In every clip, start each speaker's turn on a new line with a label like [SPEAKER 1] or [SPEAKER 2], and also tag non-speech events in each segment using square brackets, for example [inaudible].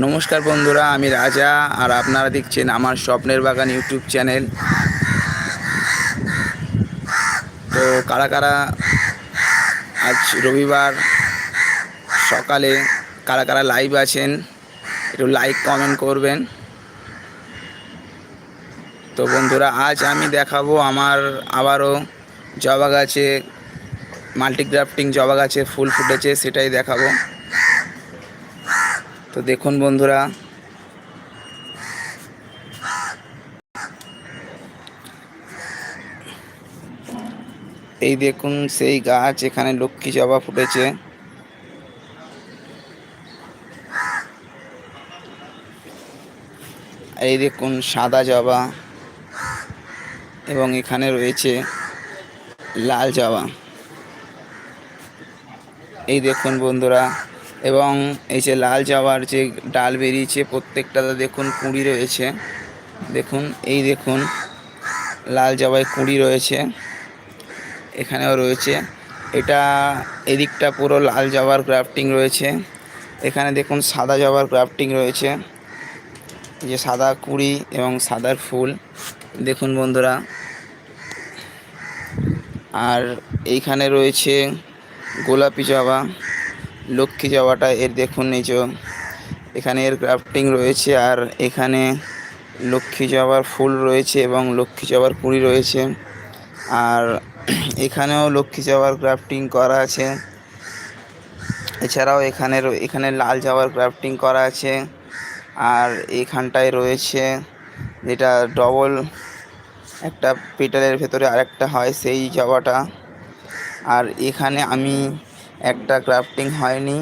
[SPEAKER 1] নমস্কার বন্ধুরা, আমি রাজা আর আপনারা দেখছেন আমার স্বপ্নের বাগান ইউটিউব চ্যানেল। তো কারা কারা আজ রবিবার সকালে কারা কারা লাইভ আছেন, একটু লাইক কমেন্ট করবেন। তো বন্ধুরা, আজ আমি দেখাবো আমার আবারও জবা গাছে মাল্টিগ্রাফটিং জবা গাছে ফুল ফুটেছে, সেটাই দেখাবো। তো দেখুন বন্ধুরা। এই দেখুন সেই গাছ, এখানে লক্ষ্মী জবা ফুটেছে। এই দেখুন সাদা জবা এবং এখানে রয়েছে লাল জবা। এই দেখুন বন্ধুরা। এবং এই যে লাল জবার যে ডাল বেরিয়েছে প্রত্যেকটাতে দেখুন কুঁড়ি রয়েছে। দেখুন, এই দেখুন, লাল জবায় কুঁড়ি রয়েছে। এখানেও রয়েছে। এটা এদিকটা পুরো লাল জবার ক্রাফটিং রয়েছে। এখানে দেখুন, সাদা জবার ক্রাফটিং রয়েছে। যে সাদা কুঁড়ি এবং সাদার ফুল। দেখুন বন্ধুরা। আর এইখানে রয়েছে গোলাপি জবা লক্ষ্মী জবাটা এর দেখুন যে এখানে এর ক্রাফটিং রয়েছে আর এখানে লক্ষ্মী জবার ফুল রয়েছে এবং লক্ষ্মী জবার কুড়ি রয়েছে আর [clears throat] এখানেও লক্ষ্মী জবার ক্রাফটিং করা আছে। এছাড়াও এখানে এখানে লাল জবার ক্রাফটিং করা আছে আর এখানটায় রয়েছে যেটা ডবল একটা পেটালের ভেতরে আরেকটা হয় সেই জবাটা আর এখানে আমি একটা ক্রাফটিং হয়নি।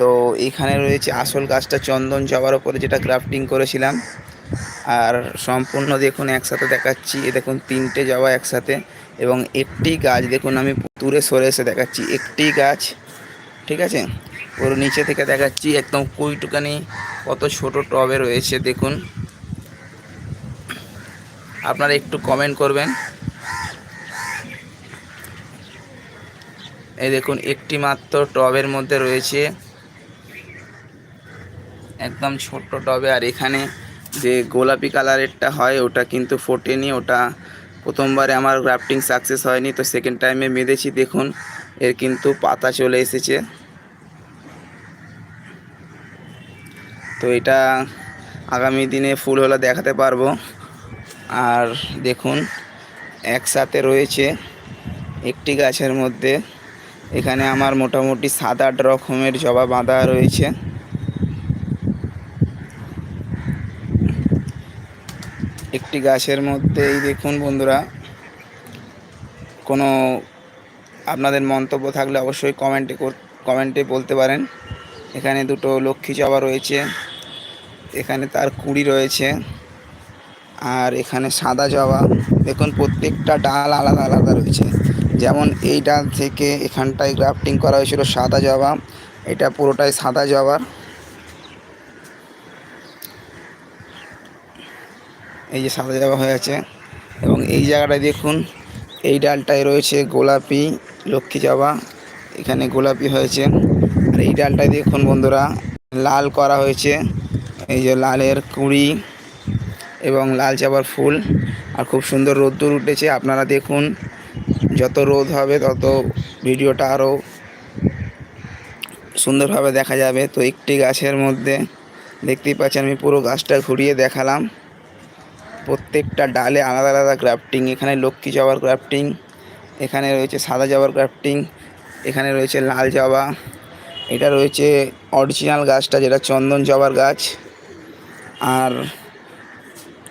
[SPEAKER 1] তো এখানে রয়েছে আসল গাছটা চন্দন জবার ওপরে যেটা ক্রাফটিং করেছিলাম। আর সম্পূর্ণ দেখুন একসাথে দেখাচ্ছি। এ দেখুন তিনটে জবা একসাথে এবং একটি গাছ দেখুন আমি দূরে সরে এসে দেখাচ্ছি। একটি গাছ, ঠিক আছে? ওর নিচে থেকে দেখাচ্ছি একদম কুইটুকানি কত ছোট টবে রয়েছে, দেখুন। আপনারা একটু কমেন্ট করবেন। এই দেখুন একটি মাত্র টবের মধ্যে রয়েছে। একদম ছোট্ট টবে, আর এখানে যে গোলাপি কালারেরটা হয়, ওটা কিন্তু ফোটেনি, ওটা প্রথমবারে আমার গ্রাফটিং সাকসেস হয়নি, তো সেকেন্ড টাইমে বেঁধেছি দেখুন, এর কিন্তু পাতা চলে এসেছে। তো এটা আগামী দিনে ফুল হলে দেখাতে পারব। আর দেখুন, একসাথে রয়েছে একটি গাছের মধ্যে। এখানে আমার মোটামুটি সাত আট রকমের জবা বাঁধা রয়েছে। একটি গাছের মধ্যেই দেখুন বন্ধুরা, কোনো আপনাদের মন্তব্য থাকলে অবশ্যই কমেন্টে কমেন্টে বলতে পারেন। এখানে দুটো লক্ষ্মী জবা রয়েছে, এখানে তার কুড়ি রয়েছে, আর এখানে সাদা জবা। দেখুন প্রত্যেকটা ডাল আলাদা আলাদা রয়েছে। যেমন এই ডাল থেকে এখানটায় গ্রাফটিং করা হয়েছিল সাদা জবা। এটা পুরোটাই সাদা জবার এই যে সাদা জবা হয়ে আছে। এবং এই জায়গাটায় দেখুন, এই ডালটায় রয়েছে গোলাপি, লক্ষ্মী জবা। এখানে গোলাপি হয়েছে। আর এই ডালটায় দেখুন বন্ধুরা, লাল করা হয়েছে। এই যে লালের কুড়ি এবং লাল জবার ফুল। আর খুব সুন্দর রোদ্দুর উঠেছে। আপনারা দেখুন যত রোদ হবে, তত ভিডিওটা আরও সুন্দরভাবে দেখা যাবে। তো একটি গাছের মধ্যে দেখতেই পাচ্ছেন, আমি পুরো গাছটা ঘুরিয়ে দেখালাম। প্রত্যেকটা ডালে আলাদা আলাদা ক্রাফটিং এখানে লক্ষ্মী জবার ক্রাফটিং এখানে রয়েছে সাদা জবার ক্রাফটিং এখানে রয়েছে লাল জবা, এটা রয়েছে অরিজিনাল গাছটা যেটা চন্দন জবার গাছ, আর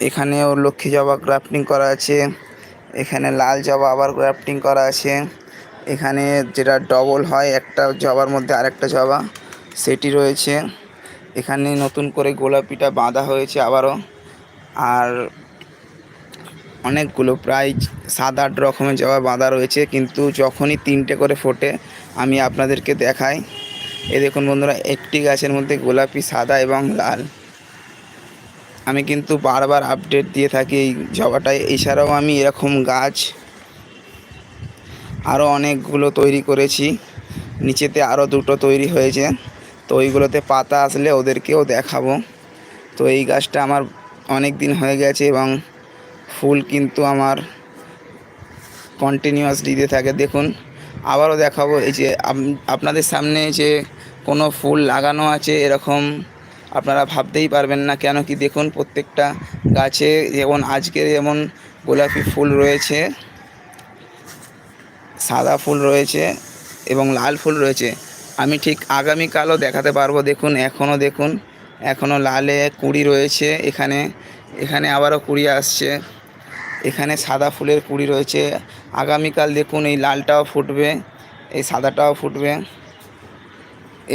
[SPEAKER 1] এখানেও লক্ষ্মী জবা ক্রাফটিং করা আছে। এখানে লাল জবা আবার ক্রাফটিং করা আছে। এখানে যেটা ডবল হয়, একটা জবার মধ্যে আরেকটা জবা সেটি রয়েছে। এখানে নতুন করে গোলাপিটা বাঁধা হয়েছে আবারও। আর অনেকগুলো প্রায় সাত আট রকমের জবা বাঁধা রয়েছে, কিন্তু যখনই তিনটে করে ফোটে, আমি আপনাদেরকে দেখাই। এ দেখুন বন্ধুরা, একটি গাছের মধ্যে গোলাপি, সাদা এবং লাল। আমি কিন্তু বারবার আপডেট দিয়ে থাকি এই জবাটায় এছাড়াও আমি এরকম গাছ আরও অনেকগুলো তৈরি করেছি। নিচেতে আরও দুটো তৈরি হয়েছে। তো ওইগুলোতে পাতা আসলে ওদেরকেও দেখাবো। তো এই গাছটা আমার অনেক দিন হয়ে গেছে এবং ফুল কিন্তু আমার কন্টিনিউয়াস দিতে থাকে। দেখুন, আবারও দেখাবো এই যে আপ- আপনাদের সামনে যে কোনো ফুল লাগানো আছে এরকম আপনারা ভাবতেই পারবেন না কেন কি দেখুন প্রত্যেকটা গাছে যেমন আজকে যেমন গোলাপি ফুল রয়েছে, সাদা ফুল রয়েছে এবং লাল ফুল রয়েছে। আমি ঠিক আগামীকালও দেখাতে পারব, দেখুন এখনও দেখুন, এখনও লালে কুড়ি রয়েছে এখানে এখানে আবারও কুড়ি আসছে, এখানে সাদা ফুলের কুড়ি রয়েছে। আগামীকাল দেখুন এই লালটাও ফুটবে, এই সাদাটাও ফুটবে।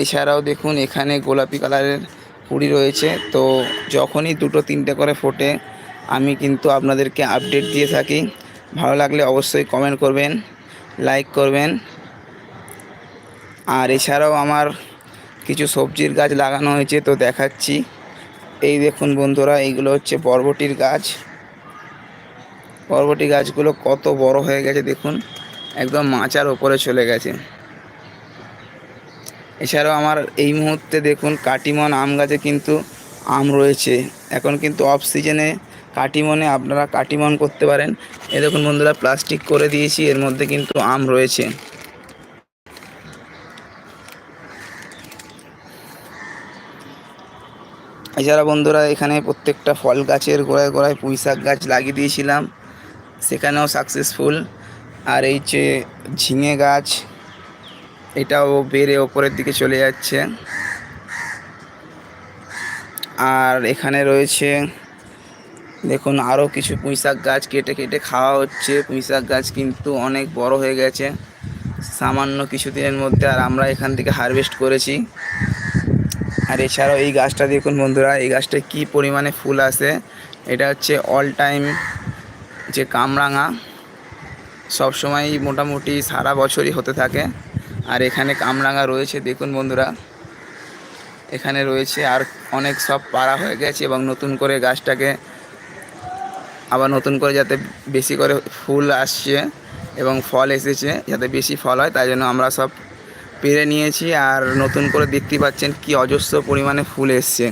[SPEAKER 1] এছাড়াও দেখুন এখানে গোলাপি কালারের কুড়ি রয়েছে। তো যখনই দুটো, তিনটে করে ফোটে, আমি কিন্তু আপনাদেরকে আপডেট দিয়ে থাকি। ভালো লাগলে অবশ্যই কমেন্ট করবেন লাইক করবেন। আর এছাড়াও আমার কিছু সবজির গাছ লাগানো হয়েছে, তো দেখাচ্ছি। এই দেখুন বন্ধুরা, এইগুলো হচ্ছে বরবটির গাছ। বরবটি গাছগুলো কত বড় হয়ে গেছে, দেখুন। একদম মাচার ওপরে চলে গেছে। এছাড়াও আমার এই মুহূর্তে দেখুন কাটিমন আম গাছে কিন্তু আম রয়েছে। এখন কিন্তু অফ সিজনে কাটিমনে আপনারা কাটিমন করতে পারেন। এ দেখুন বন্ধুরা প্লাস্টিক করে দিয়েছি, এর মধ্যে কিন্তু আম রয়েছে। এছাড়া বন্ধুরা, এখানে প্রত্যেকটা ফল গাছের গোড়ায় গোড়ায় পুঁই শাক গাছ লাগিয়ে দিয়েছিলাম। সেখানেও সাকসেসফুল আর এই যে ঝিঙে গাছ এটাও বেড়ে ওপরের দিকে চলে যাচ্ছে। আর এখানে রয়েছে, দেখুন আরও কিছু পুঁইশাক গাছ কেটে কেটে খাওয়া হচ্ছে। পুঁইশাক গাছ কিন্তু অনেক বড় হয়ে গেছে। সামান্য কিছু দিনের মধ্যে আর আমরা এখান থেকে হারভেস্ট করেছি। আর এছাড়াও এই গাছটা দেখুন বন্ধুরা, এই গাছটায় কী পরিমাণে ফুল আসে, এটা হচ্ছে অল টাইম যে কামরাঙা। সবসময় মোটামুটি সারা বছরই হতে থাকে। আর এখানে কামরাঙা রয়েছে, দেখুন বন্ধুরা। এখানে রয়েছে আর অনেক সব পাড়া হয়ে গেছে এবং নতুন করে গাছটাকে আবার নতুন করে যাতে বেশি করে ফুল আসছে এবং ফল এসেছে, যাতে বেশি ফল হয়, তাই জন্য আমরা সব পেরে নিয়েছি। আর নতুন করে দেখতে পাচ্ছেন কি অজস্র পরিমাণে ফুল এসছে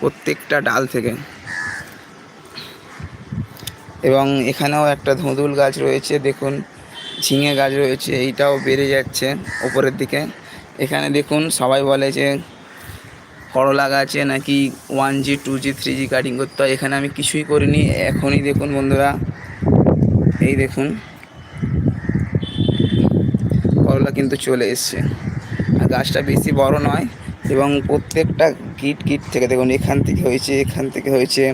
[SPEAKER 1] প্রত্যেকটা ডাল থেকে। এবং এখানেও একটা ধুঁদুল গাছ রয়েছে, দেখুন। ঝিঙে গাছ রয়েছে, এইটাও বেড়ে যাচ্ছে ওপরের দিকে। এখানে দেখুন সবাই বলে যে করলা গাছে নাকি one G two G three G cutting করতে হয়। এখানে আমি কিছুই করিনি, এখনই দেখুন বন্ধুরা, এই দেখুন। করলা কিন্তু চলে এসছে। আর গাছটা বেশি বড় নয়, এবং প্রত্যেকটা গিট গিট থেকে দেখুন, এখান থেকে হয়েছে, এখান থেকে হয়েছে,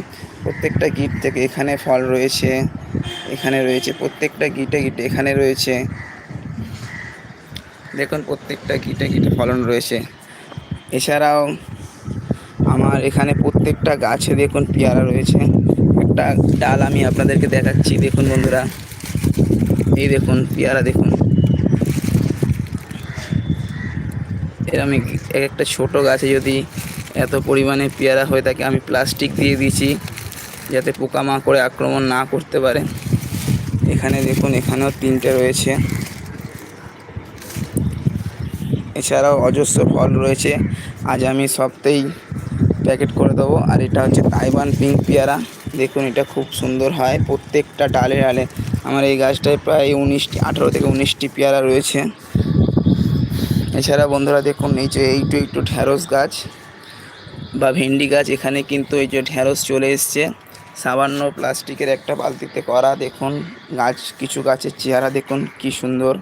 [SPEAKER 1] প্রত্যেকটা গিট থেকে এখানে ফল রয়েছে। এখানে রয়েছে, প্রত্যেকটা গিটে গিটে এখানে রয়েছে। দেখুন, প্রত্যেকটা গিটে গিটে ফলন রয়েছে। এছাড়াও আমার এখানে প্রত্যেকটা গাছে দেখুন পেয়ারা রয়েছে। একটা ডাল আমি আপনাদেরকে দেখাচ্ছি, দেখুন বন্ধুরা। এই দেখুন, পেয়ারা দেখুন। এর আমি এক একটা ছোট গাছে যদি এত পরিমাণে পেয়ারা হয়ে থাকে, আমি প্লাস্টিক দিয়ে দিয়েছি, যাতে পোকামাকড়ে আক্রমণ না করতে পারে। এখানে দেখুন, এখানেও তিনটে রয়েছে। এছাড়াও অজস্র ফল রয়েছে। আজ আমি সবতেই প্যাকেট করে দেবো। আর এটা হচ্ছে তাইওয়ান পিঙ্ক পেয়ারা। দেখুন, এটা খুব সুন্দর হয়। প্রত্যেকটা ডালে ডালে আমার এই গাছটায় প্রায় উনিশটি, আঠেরো থেকে উনিশটি পেয়ারা রয়েছে। এছাড়া বন্ধুরা দেখুন, এই যে এইটু একটু ঢ্যাঁড়স গাছ বা ভেন্ডি গাছ, এখানে কিন্তু এই যে ঢ্যাঁড়স চলে এসছে। সামান্য প্লাস্টিকের একটা বালতিতে করা, দেখুন। গাছ, কিছু গাছের চেহারা দেখুন, কি সুন্দর।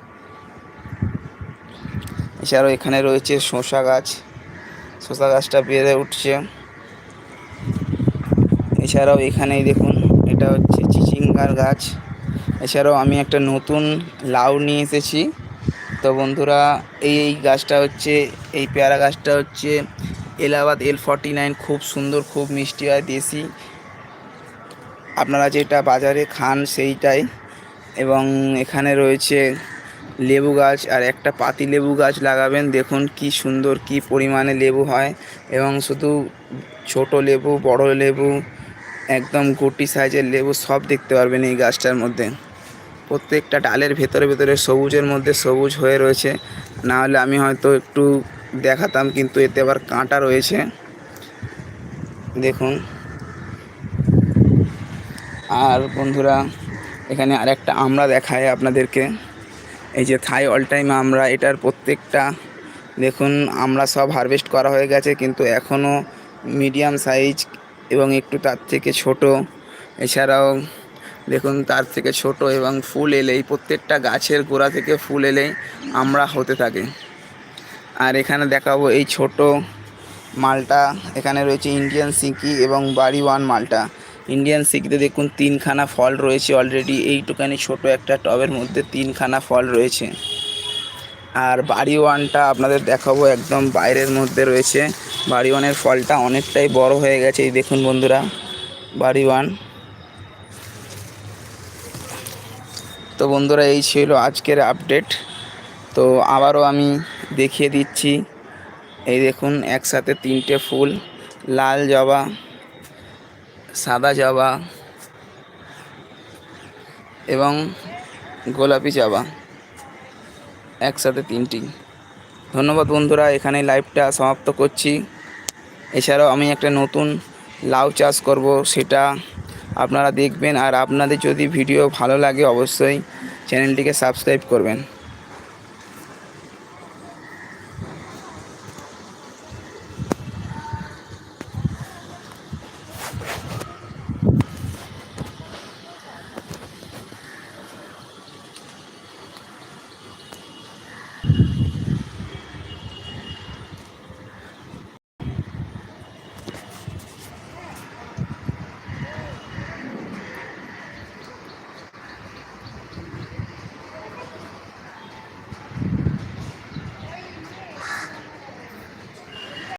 [SPEAKER 1] এছাড়াও এখানে রয়েছে শসা গাছ। শসা গাছটা বেড়ে উঠছে। এছাড়াও এখানেই দেখুন, এটা হচ্ছে চিচিঙ্গার গাছ। এছাড়াও আমি একটা নতুন লাউ নিয়ে এসেছি। তো বন্ধুরা, এই এই গাছটা হচ্ছে, এই পেয়ারা গাছটা হচ্ছে এলাহাবাদ এল ফর্টি নাইন খুব সুন্দর, খুব মিষ্টি হয় দেশি। আপনারা যেটা বাজারে খান সেইটাই। এবং এখানে রয়েছে লেবু গাছ আর একটা পাতি লেবু গাছ লাগাবেন। দেখুন কি সুন্দর, কি পরিমাণে লেবু হয়। এবং শুধু ছোট লেবু, বড় লেবু, একদম গুটি সাইজের লেবু সব দেখতে পারবেন এই গাছটার মধ্যে। প্রত্যেকটা ডালের ভেতরে ভেতরে সবুজের মধ্যে সবুজ হয়ে রয়েছে। না হলে আমি হয়তো একটু দেখাতাম, কিন্তু এতে আবার কাঁটা রয়েছে। দেখুন। আর বন্ধুরা, এখানে আরেকটা আমরা দেখায় আপনাদেরকে। এই যে থাই অল টাইম আমরা, এটার প্রত্যেকটা, দেখুন, আমরা সব হারভেস্ট করা হয়ে গেছে, কিন্তু এখনও মিডিয়াম সাইজ এবং একটু তার থেকে ছোট। এছাড়াও, দেখুন, তার থেকে ছোট এবং ফুল এলেই, প্রত্যেকটা গাছের গোড়া থেকে ফুল এলেই আমরা হতে থাকে। আর এখানে দেখাবো এই ছোট মালটা, এখানে রয়েছে ইন্ডিয়ান সিকি এবং বাড়ি ওয়ান মালটা। ইন্ডিয়ান সিকিতে দেখুন তিনখানা ফল রয়েছে অলরেডি এইটুকানি ছোট একটা টবের মধ্যে তিনখানা ফল রয়েছে। আর বাড়ি ওয়ানটা আপনাদের দেখাবো একদম বাইরের মধ্যে রয়েছে। বাড়ি ওয়ানের ফলটা অনেকটাই বড় হয়ে গেছে, এই দেখুন বন্ধুরা বাড়ি ওয়ান তো বন্ধুরা, এই ছিল আজকের আপডেট তো আবারও আমি দেখিয়ে দিচ্ছি, এই দেখুন একসাথে তিনটে ফুল, লাল জবা সাদা জবা এবং গোলাপি জবা একসাথে তিনটি। ধন্যবাদ বন্ধুরা, এখানে লাইভটা সমাপ্ত করছি। এছাড়াও আমি একটা নতুন লাউ চাষ করব, সেটা আপনারা দেখবেন। আর আপনাদের যদি ভিডিও ভালো লাগে, অবশ্যই চ্যানেলটিকে সাবস্ক্রাইব করবেন।